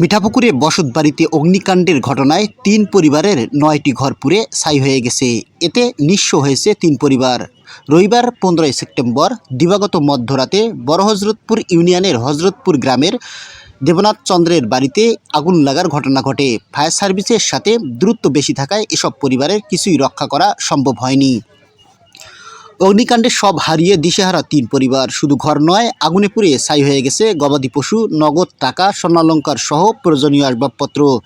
মিঠাপুকুরে বসত বাড়িতে অগ্নিকাণ্ডের ঘটনায় তিন পরিবারের নয়টি ঘর পুড়ে ছাই হয়ে গেছে। এতে নিঃস্ব হয়েছে তিন পরিবার। রবিবার পনেরোই সেপ্টেম্বর, দিবাগত মধ্যরাতে বড় হজরতপুর ইউনিয়নের হজরতপুর গ্রামের দেবনাথ চন্দ্রের বাড়িতে আগুন লাগার ঘটনা ঘটে। ফায়ার সার্ভিসের সাথে দূরত্ব বেশি থাকায় এসব পরিবারের কিছুই রক্ষা করা সম্ভব হয়নি। অগ্নিকাণ্ডে সব হারিয়ে দিশেহারা তিন পরিবার। শুধু ঘর নয়, আগুনে পুড়ে ছাই হয়ে গেছে গবাদি পশু, নগদ টাকা, স্বর্ণালঙ্কার সহ প্রয়োজনীয় আসবাবপত্র।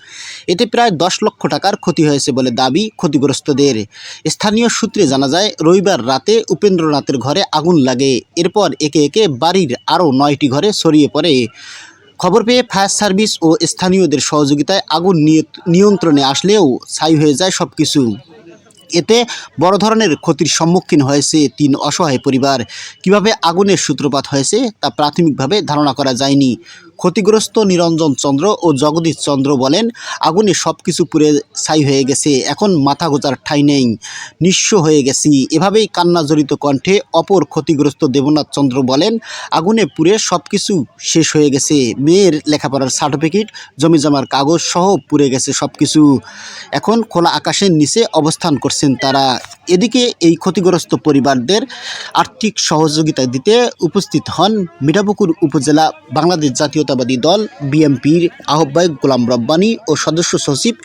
এতে প্রায় দশ লক্ষ টাকার ক্ষতি হয়েছে বলে দাবি ক্ষতিগ্রস্তদের। স্থানীয় সূত্রে জানা যায়, রবিবার রাতে উপেন্দ্রনাথের ঘরে আগুন লাগে। এরপর একে একে বাড়ির আরও নয়টি ঘরে ছড়িয়ে পড়ে। খবর পেয়ে ফায়ার সার্ভিস ও স্থানীয়দের সহযোগিতায় আগুন নিয়ে- নিয়ন্ত্রণে আসলেও ছাই হয়ে যায় সব কিছু এতে বড় ধরনের ক্ষতির সম্মুখীন হয়েছে তিন অসহায় পরিবার। কীভাবে আগুনের সূত্রপাত হয়েছে তা প্রাথমিকভাবে ধারণা করা যায়নি। ক্ষতিগ্রস্ত নিরঞ্জন চন্দ্র ও জগদীশ চন্দ্র বলেন, আগুনে সব কিছু পুড়ে ছাই হয়ে গেছে, এখন মাথা গোজার ঠাঁই নেই, নিঃস্ব হয়ে গেছি। এভাবেই কান্নাজড়িত কণ্ঠে অপর ক্ষতিগ্রস্ত দেবনাথ চন্দ্র বলেন, আগুনে পুড়ে সব কিছু শেষ হয়ে গেছে। মেয়ের লেখাপড়ার সার্টিফিকেট জমিজমার কাগজ সহ পুড়ে গেছে সব কিছু এখন খোলা আকাশের নিচে অবস্থান করছেন তারা। এদিকে এই ক্ষতিগ্রস্ত পরিবারদের আর্থিক সহযোগিতা দিতে উপস্থিত হন মিঠাপুকুর উপজেলা বাংলাদেশ জাতীয়তাবাদী দল বিএমপির আহ্বায়ক গোলাম রব্বানী ও সদস্য সচিব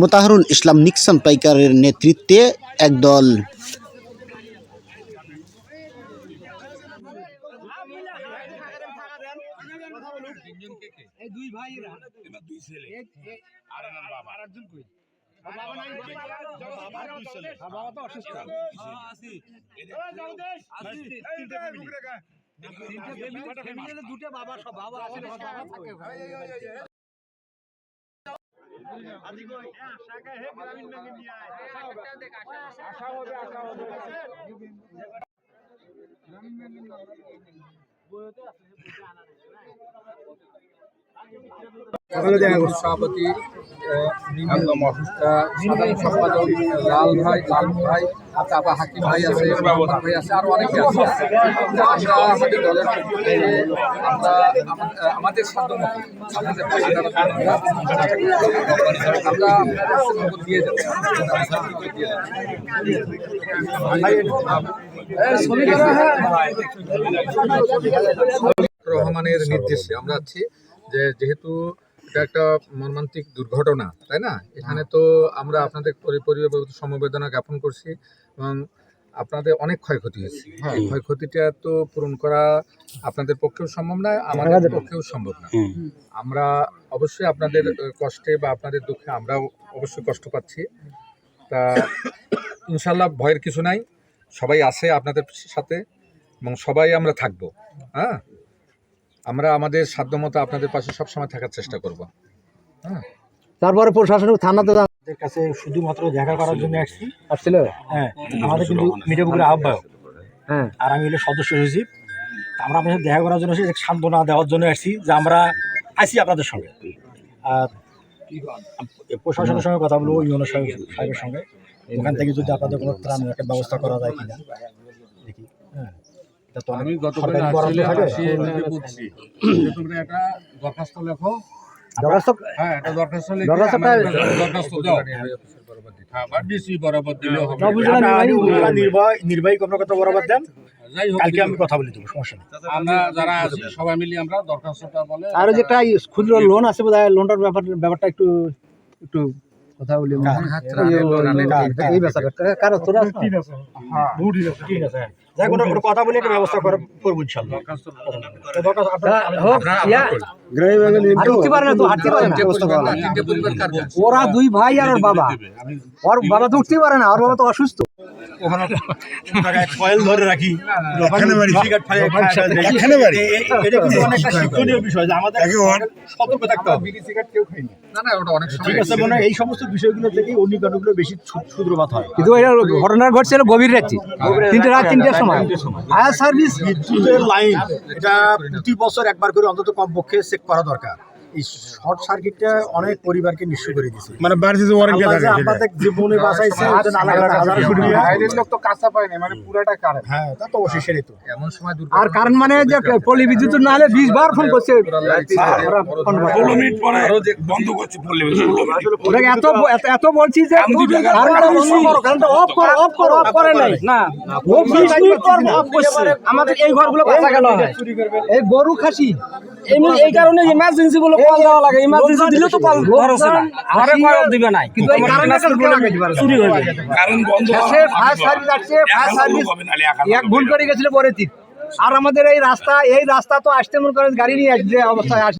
মোতাহারুল ইসলাম নিক্সন পাইকারের নেতৃত্বে একদল। দুই ভাইরা দুই ছেলে। আর এনার বাবা। আর একজন কই? বাবা তো অসুস্থ। দুটো বাবা সব বাবা। আশা হবে, হবে। সভাপতি একদম অসুস্থ, সাধারণ সম্পাদক লাল ভাই লাল ভাই তারপর হাকিম ভাই আছে ভাই আছে অনেকে আছে আমরা আমাদের দলের আমাদের-। রহমানের নির্দেশে আমরা আছি যে যেহেতু এটা একটা মর্মান্তিক দুর্ঘটনা তাই না? এখানে তো আমরা আপনাদের পরি- পরিবার সমবেদনা জ্ঞাপন করছি এবং আপনাদের অনেক ক্ষয়ক্ষতি হয়েছে। এই ক্ষয়ক্ষতিটা তো পূরণ করা আপনাদের পক্ষেও সম্ভব না আমাদের পক্ষেও। সম্ভব না। আমরা অবশ্যই আপনাদের কষ্টে বা আপনাদের দুঃখে আমরাও অবশ্যই কষ্ট পাচ্ছি। তা ইনশাল্লাহ ভয়ের কিছু নাই সবাই আছে আপনাদের সাথে এবং সবাই আমরা থাকব হ্যাঁ? আমরা আমাদের সাধ্যমতো আপনাদের পাশে সবসময় থাকার চেষ্টা করব। হ্যাঁ? তারপরে প্রশাসনিক থানাতে আমাদের কাছে শুধুমাত্র দেখা করার জন্য আসছি। আসছিল? হ্যাঁ আমাদের কিন্তু মিঠাপুকুরের আহ্বায়ক। হ্যাঁ। আর আমি হলো সদস্য সচিব। আমরা আপনার সাথে দেখা করার জন্য এসেছি, সান্ত্বনা দেওয়ার জন্য আসছি যে আমরা আসি আপনাদের সঙ্গে। আর প্রশাসনের সঙ্গে কথা বলব ইউনো সাহেবের সঙ্গে। ওখান থেকে যদি আপনাদের কোনো ত্রাণ একটা ব্যবস্থা করা যায় কিনা দেখি। হ্যাঁ। আমি গতকাল সরকারি আসলে আসি এমনিতে বুঝছি তোমরা একটা দরখাস্ত লেখো। দরখাস্ত? হ্যাঁ একটা দরখাস্ত লিখে দরখাস্ত দাও। বা ডিসি বরাবর দিলেও হবে। উপজেলা নির্বাহী- আপনারা নির্বাহী নির্বাহী কর্মকর্তা বরাবর দেন। কালকে আমি কথা বলে দেবো সমস্যা নেই। আমরা যারা আছি সবাই মিলে আমরা দরখাস্তটা বলে আর ওই যে ক্ষুদ্র লোন আছে বোধ হয় লোনটার ব্যাপার ব্যাপারটা একটু একটু কথা বলি এই কারও তোরা যাই কথা একটা ব্যবস্থা করব? ওরা দুই ভাই আর ওর বাবা। ওর বাবা তো উঠতে পারে না ওর বাবা তো অসুস্থ। ওখানে কয়েল ধরে রাখি। এখানে বাড়ি। সিগারেট ফাইল খায়, এখানে বাড়ি। এ- এ- এটা কিন্তু অনেকটা শিক্ষণীয় বিষয় যে আমাদের সতর্ক থাকতে হবে। না। না ওটা অনেক ঠিক আছে মনে এই সমস্ত বিষয়গুলো থেকে অগ্নিকাণ্ডগুলো বেশি ছু- হয়। কিন্তু এটা ঘটনা ঘটছিল গভীর রাত্রি। তিনটে রাত তিনটের সময়। ফায়ার সার্ভিস লাইন এটা প্রতি বছর একবার করে অন্তত কমপক্ষে চেক করা দরকার। এই শর্ট সার্কিটটা অনেক পরিবারকে নিঃস্ব করে দিছে মানে বাড়িতে যে ওয়ারেন্টি আল্লাহ থাকে আপনাদের জীবনে বাঁচাইছে ওই জন্য আল্লাহ হাজার কোটি বাইরের লোক তো কাঁচা পায় না মানে পুরাটা কারেন্ট হ্যাঁ তা তো অবশ্যই সেটাই তো। এমন সময় আর কারণ মানে যে পল্লী বিদ্যুৎ না হলে বিশ বার ফোন করছে। ওরা ফোন করে। ষোলো মিনিট পরে বন্ধ করছে মিনিট ওটাকে এত এত- এত বলছি যে বন্ধ করো, off করো, off করো, off করে নাই। না, ও বিশ মিনিট পর off করছে। আমাদের এই ঘরগুলো বাঁচা গেল। এই গরু খাসি। এই কারণে ইমার্জেন্সি বলে কল দেওয়া লাগে ইমার্জেন্সি দিলে তো কল ধরছে না ঘরে কল দিবে নাই। কিন্তু এই কারেন্টটা কে লাগাইতে পারে? চুরি হয়ে যাবে কারণ বন্ধ শেষে ফায়ার সার্ভিস আসছে ফায়ার সার্ভিস হবে নাহলে একা এক ভুল করে গেছিল পরে আর আমাদের এই রাস্তা এই রাস্তা তো আসতে মনে করেন গাড়ি নিয়ে অবস্থায় আসছে